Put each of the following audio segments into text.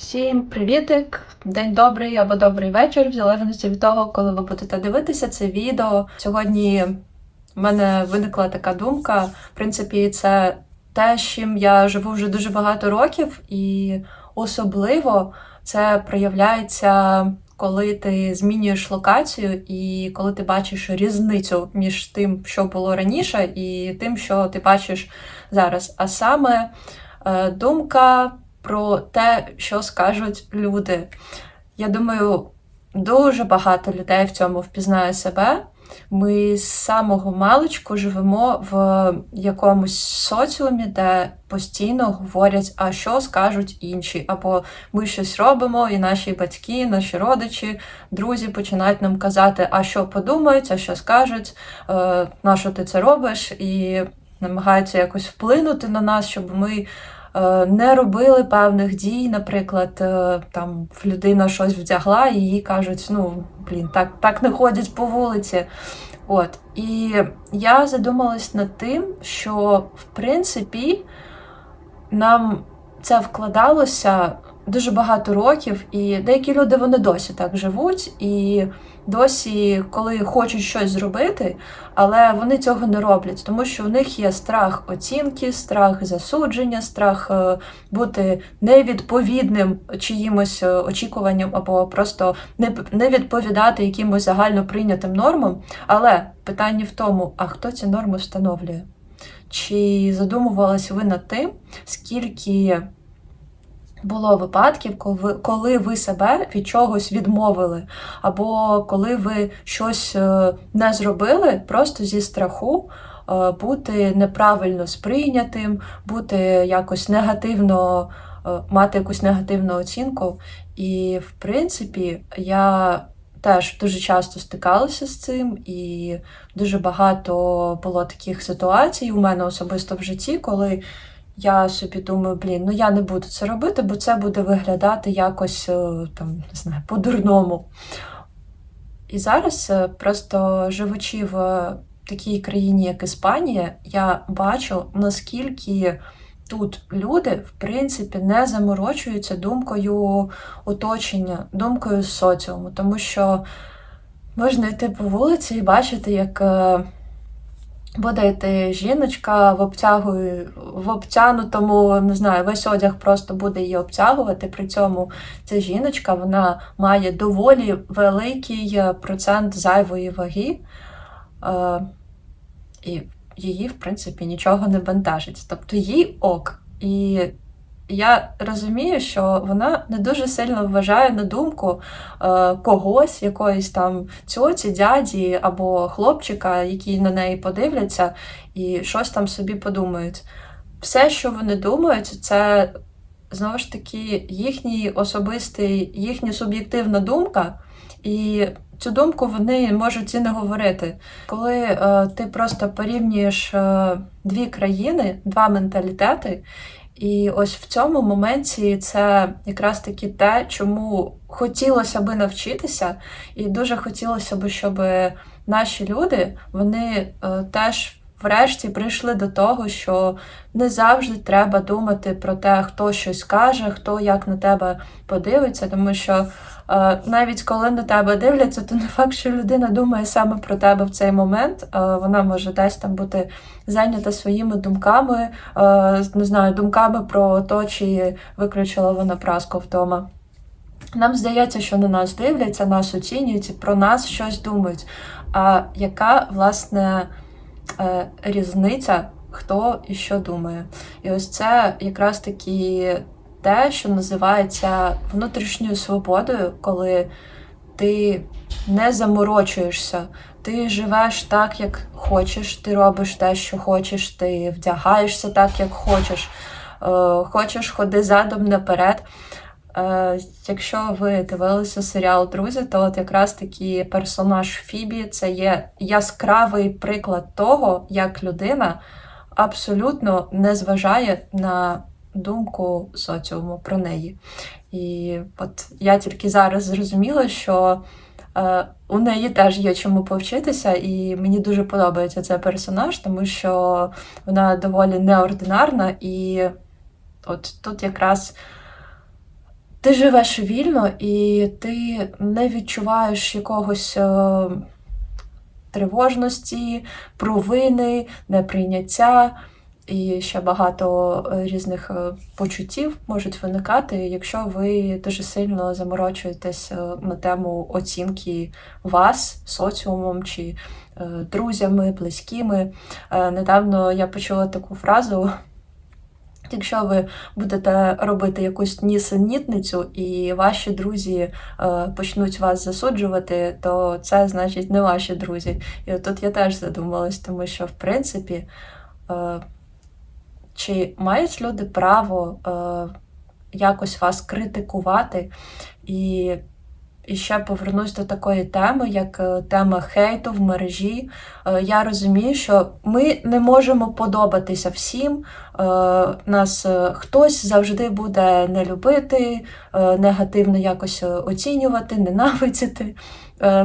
Всім привітик! День добрий або добрий вечір, в залежності від того, коли ви будете дивитися це відео. Сьогодні в мене виникла така думка. В принципі, це те, з чим я живу вже дуже багато років, і особливо це проявляється, коли ти змінюєш локацію, і коли ти бачиш різницю між тим, що було раніше, і тим, що ти бачиш зараз. А саме е, думка про те, що скажуть люди. Я думаю, дуже багато людей в цьому впізнає себе. Ми з самого маличку живемо в якомусь соціумі, де постійно говорять, а що скажуть інші. Або ми щось робимо, і наші батьки, наші родичі, друзі починають нам казати, а що подумають, а що скажуть, е, на що ти це робиш, і намагаються якось вплинути на нас, щоб ми не робили певних дій. Наприклад, е, там людина щось вдягла, і їй кажуть, ну блін, так, так не ходять по вулиці. От. І я задумалась над тим, що в принципі нам це вкладалося дуже багато років, і деякі люди вони досі так живуть, і досі, коли хочуть щось зробити, але вони цього не роблять, тому що в них є страх оцінки, страх засудження, страх е, бути невідповідним чиїмось е, очікуванням або просто не, відповідати якимось загально прийнятим нормам. Але питання в тому, а хто ці норми встановлює? Чи задумувалися ви над тим, скільки було випадків, коли, ви себе від чогось відмовили, або коли ви щось е, не зробили просто зі страху е, бути неправильно сприйнятим, бути якось негативно, е, мати якусь негативну оцінку. І, в принципі, я теж дуже часто стикалася з цим, і дуже багато було таких ситуацій у мене особисто в житті, коли я собі думаю, блін, ну я не буду це робити, бо це буде виглядати якось е, там, не знаю, по-дурному. І зараз, е, просто живучи в такій країні, як Іспанія, я бачу, наскільки тут люди, в принципі, не заморочуються думкою оточення, думкою соціуму, тому що можна йти по вулиці і бачити, як. Буде жіночка в обтягу, в обтянутому, не знаю, весь одяг просто буде її обтягувати. При цьому ця жіночка вона має доволі великий е, процент зайвої ваги, е, і її, в принципі, нічого не бентежить. Тобто їй ок. І я розумію, що вона не дуже сильно вважає на думку е, когось, якоїсь там цьоці, дяді або хлопчика, які на неї подивляться і щось там собі подумають. Все, що вони думають, це знову ж таки їхній особистий, їхня суб'єктивна думка. І цю думку вони можуть і не говорити. Коли е, ти просто порівнюєш е, дві країни, два менталітети, і ось в цьому моменті це якраз таки те, чому хотілося би навчитися, і дуже хотілося б, щоб наші люди вони е, теж. Врешті прийшли до того, що не завжди треба думати про те, хто щось каже, хто як на тебе подивиться, тому що навіть коли на тебе дивляться, то не факт, що людина думає саме про тебе в цей момент. Е, вона може десь там бути зайнята своїми думками, е, не знаю, думками про то, чи виключила вона праску вдома. Нам здається, що на нас дивляться, нас оцінюють про нас щось думають. А яка, власне, е, різниця, хто і що думає? І ось це якраз таки те, що називається внутрішньою свободою, коли ти не заморочуєшся, ти живеш так, як хочеш, ти робиш те, що хочеш, ти вдягаєшся так, як хочеш, е, хочеш ходи задом наперед. Е, Якщо ви дивилися серіал Друзі, то от якраз таки персонаж Фібі це є яскравий приклад того, як людина абсолютно не зважає на думку соціуму про неї. І от я тільки зараз зрозуміла, що е, у неї теж є чому повчитися, і мені дуже подобається цей персонаж, тому що вона доволі неординарна, і от тут якраз ти живеш вільно і ти не відчуваєш якогось е, тривожності, провини, неприйняття. І ще багато е, різних е, почуттів можуть виникати, якщо ви дуже сильно заморочуєтесь е, на тему оцінки вас соціумом чи друзями, близькими. Недавно я почула таку фразу. Якщо ви будете робити якусь нісенітницю і ваші друзі почнуть вас засуджувати, то це значить не ваші друзі. І тут я теж задумалась, тому що в принципі. Чи мають люди право е, якось вас критикувати? І, і ще повернусь до такої теми, як е, тема хейту в мережі. Е, я розумію, що ми не можемо подобатися всім. Е, нас хтось завжди буде не любити, негативно якось оцінювати, ненавидіти.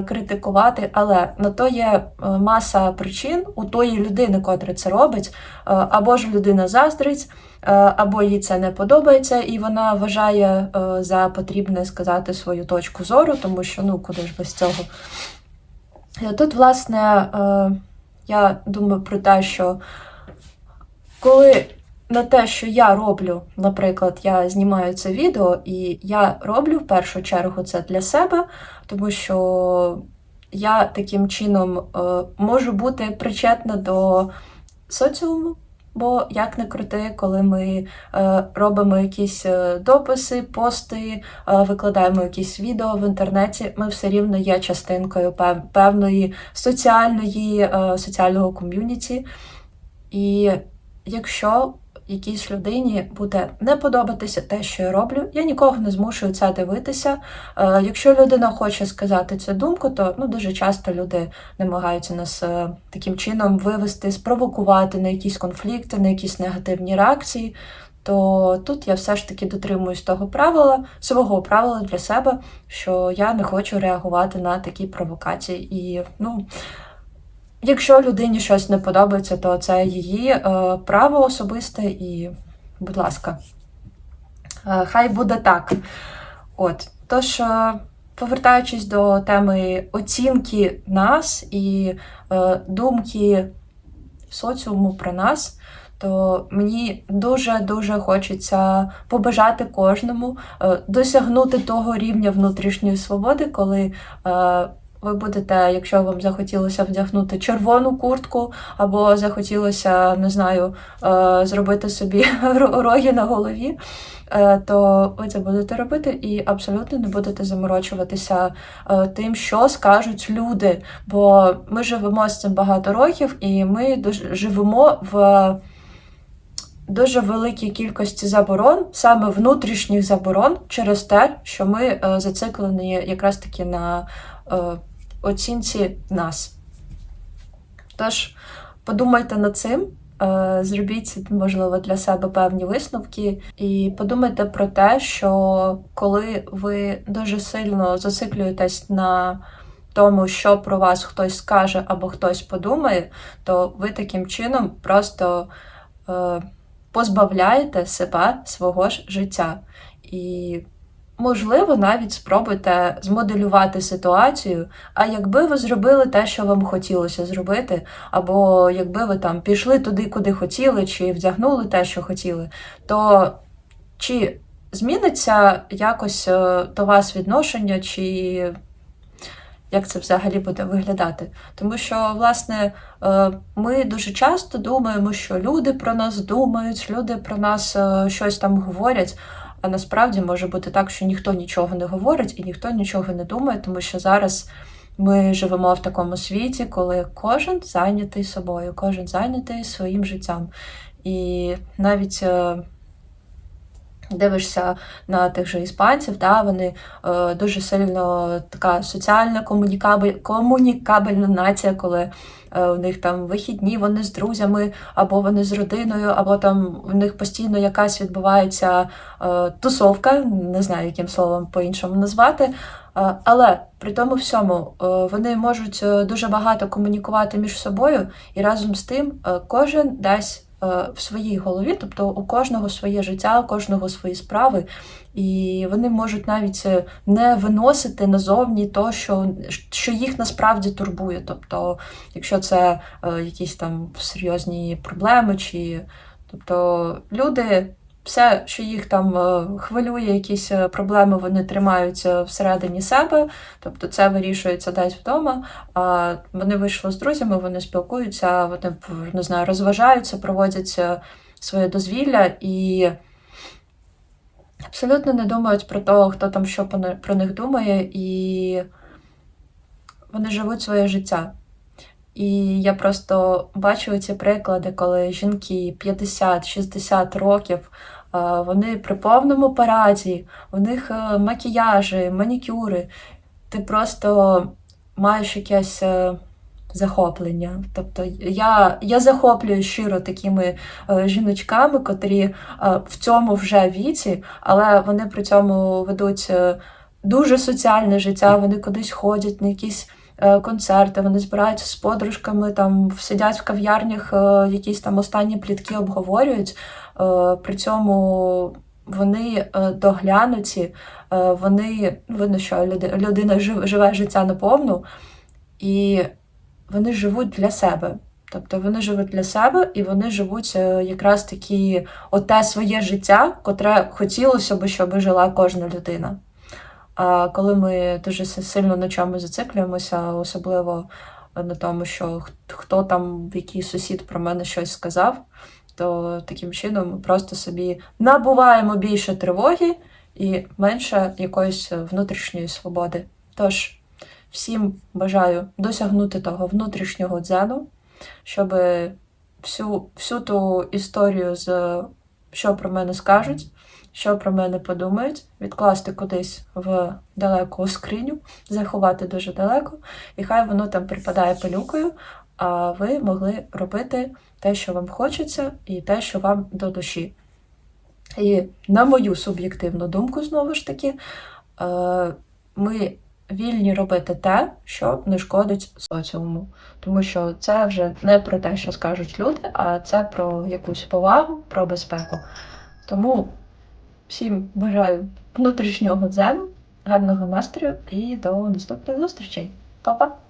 Критикувати, але на то є маса причин у тої людини, котра це робить, або ж людина заздрить, або їй це не подобається, і вона вважає е, за потрібне сказати свою точку зору, тому що ну куди ж без цього. Е, Тут, власне, е, я думаю про те, що коли на те, що я роблю, наприклад, я знімаю це відео, і я роблю в першу чергу це для себе, тому що я таким чином е, можу бути причетна до соціуму. Бо як не крути, коли ми е, робимо якісь е, дописи, пости, е, викладаємо якісь відео в інтернеті, ми все рівно є частинкою пев- певної соціальної, соціального ком'юніті. І якщо якійсь людині буде не подобатися те, що я роблю, я нікого не змушую це дивитися. Е, якщо людина хоче сказати цю думку, то ну, дуже часто люди намагаються нас е, таким чином вивести, спровокувати на якісь конфлікти, на якісь негативні реакції. То тут я все ж таки дотримуюсь того правила, свого правила для себе, що я не хочу реагувати на такі провокації. І ну, якщо людині щось не подобається, то це її е, право особисте, і, будь ласка, е, хай буде так. От, тож, е, повертаючись до теми оцінки нас і думки соціуму про нас, то мені дуже-дуже хочеться побажати кожному досягнути того рівня внутрішньої свободи, коли ви будете, якщо вам захотілося вдягнути червону куртку, або захотілося, не знаю, е, зробити собі ро- роги на голові, е, то ви це будете робити і абсолютно не будете заморочуватися е, тим, що скажуть люди. Бо ми живемо з цим багато років, і ми живемо в дуже великій кількості заборон, саме внутрішніх заборон, через те, що ми зациклені якраз таки на оцінці нас. Тож, подумайте над цим. е, Зробіть, можливо, для себе певні висновки, і подумайте про те, що коли ви дуже сильно зациклюєтесь на тому, що про вас хтось скаже або хтось подумає, то ви таким чином просто е, позбавляєте себе свого ж життя. І, можливо, навіть спробуйте змоделювати ситуацію, а якби ви зробили те, що вам хотілося зробити, або якби ви там пішли туди, куди хотіли, чи вдягнули те, що хотіли, то чи зміниться якось е, до вас відношення, чи як це взагалі буде виглядати? Тому що, власне, е, ми дуже часто думаємо, що люди про нас думають, люди про нас е, щось там говорять. А насправді може бути так, що ніхто нічого не говорить і ніхто нічого не думає, тому що зараз ми живемо в такому світі, коли кожен зайнятий собою, кожен зайнятий своїм життям. І навіть е, дивишся на тих же іспанців, да, вони е, дуже сильно така соціальна комунікабель, комунікабельна нація, коли е, у них там вихідні, вони з друзями, або вони з родиною, або там в них постійно якась відбувається е, тусовка, не знаю, яким словом по-іншому назвати. Е, Але при тому всьому е, вони можуть е, дуже багато комунікувати між собою, і разом з тим е, кожен е, в своїй голові, тобто у кожного своє життя, у кожного свої справи, і вони можуть навіть е, не виносити назовні то, що, що їх насправді турбує. Тобто, якщо це е, якісь там серйозні проблеми, чи тобто люди. Все, що їх там е, хвилює, якісь е, проблеми, вони тримаються всередині себе, тобто це вирішується десь вдома. А вони вийшли з друзями, вони спілкуються, вони не знаю, розважаються, проводять е, своє дозвілля і абсолютно не думають про те, хто там що про них думає, і вони живуть своє життя. І я просто бачу ці приклади, коли жінки 50-60 років, вони при повному параді, у них е, макіяжі, манікюри. Ти просто маєш якесь е, захоплення. Тобто я, я захоплюю щиро такими е, жіночками, котрі в цьому вже віці, але вони при цьому ведуть дуже соціальне життя, вони кудись ходять на якісь концерти, вони збираються з подружками, там сидять в кав'ярнях, е, якісь там останні плітки обговорюють. Е, При цьому вони е, доглянуті, е, вони видно, що людина живе життя наповну, і вони живуть для себе. Тобто вони живуть для себе і вони живуть е, якраз такі оте своє життя, котре хотілося б, щоб жила кожна людина. А коли ми дуже сильно чомусь зациклюємося, особливо на тому, що хто там, який сусід про мене щось сказав, то таким чином ми просто собі набуваємо більше тривоги і менше якоїсь внутрішньої свободи. Тож всім бажаю досягнути того внутрішнього дзену, щоб всю, всю ту історію з що про мене скажуть, що про мене подумають, відкласти кудись в далеку скриню, заховати дуже далеко, і хай воно там припадає пилюкою, а ви могли робити те, що вам хочеться, і те, що вам до душі. І на мою суб'єктивну думку, знову ж таки, е, ми вільні робити те, що не шкодить соціуму. Тому що це вже не про те, що скажуть люди, а це про якусь повагу, про безпеку. Тому всім бажаю внутрішнього дзену, гарного настрою і до наступних зустрічей. Па-па!